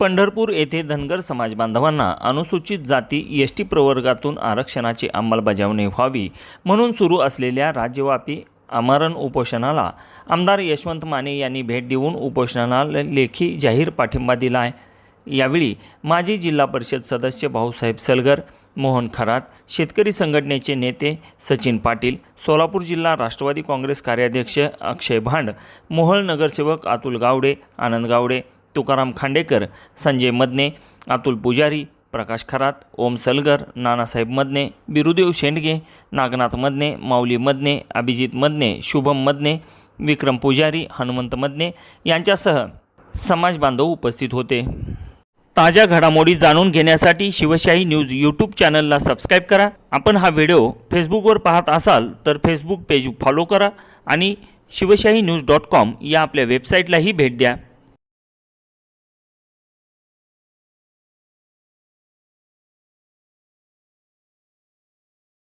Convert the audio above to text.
पंढरपूर येथे धनगर समाज बांधवांना अनुसूचित जाती एस टी प्रवर्गातून आरक्षणाची अंमलबजावणी व्हावी म्हणून सुरू असलेल्या राज्यव्यापी आमरण उपोषणाला आमदार यशवंत माने यांनी भेट देऊन उपोषणाला लेखी जाहीर पाठिंबा दिला आहे. यावेळी माजी जिल्हा परिषद सदस्य भाऊसाहेब सलगर मोहन खरात शेतकरी संघटनेचे नेते सचिन पाटील सोलापूर जिल्हा राष्ट्रवादी काँग्रेस कार्याध्यक्ष अक्षय भांड मोहळ नगरसेवक अतुल गावडे आनंद गावडे तुकाराम खांडेकर संजय मदने अतुल पुजारी प्रकाश खरात ओम सलगर नानासाहेब मदने बिरुदेव शेंडगे नागनाथ मदने माऊली मदने अभिजित मदने शुभम मदने विक्रम पुजारी हनुमंत मदने यांच्यासह समाज बांधव उपस्थित होते. ताज्या घडामोडी जाणून घेण्यासाठी शिवशाही न्यूज यूट्यूब चॅनलला सबस्क्राईब करा. आपण हा व्हिडिओ फेसबुकवर पाहत असाल तर फेसबुक पेज फॉलो करा आणि शिवशाही न्यूज डॉट कॉम या आपल्या वेबसाईटलाही भेट द्या.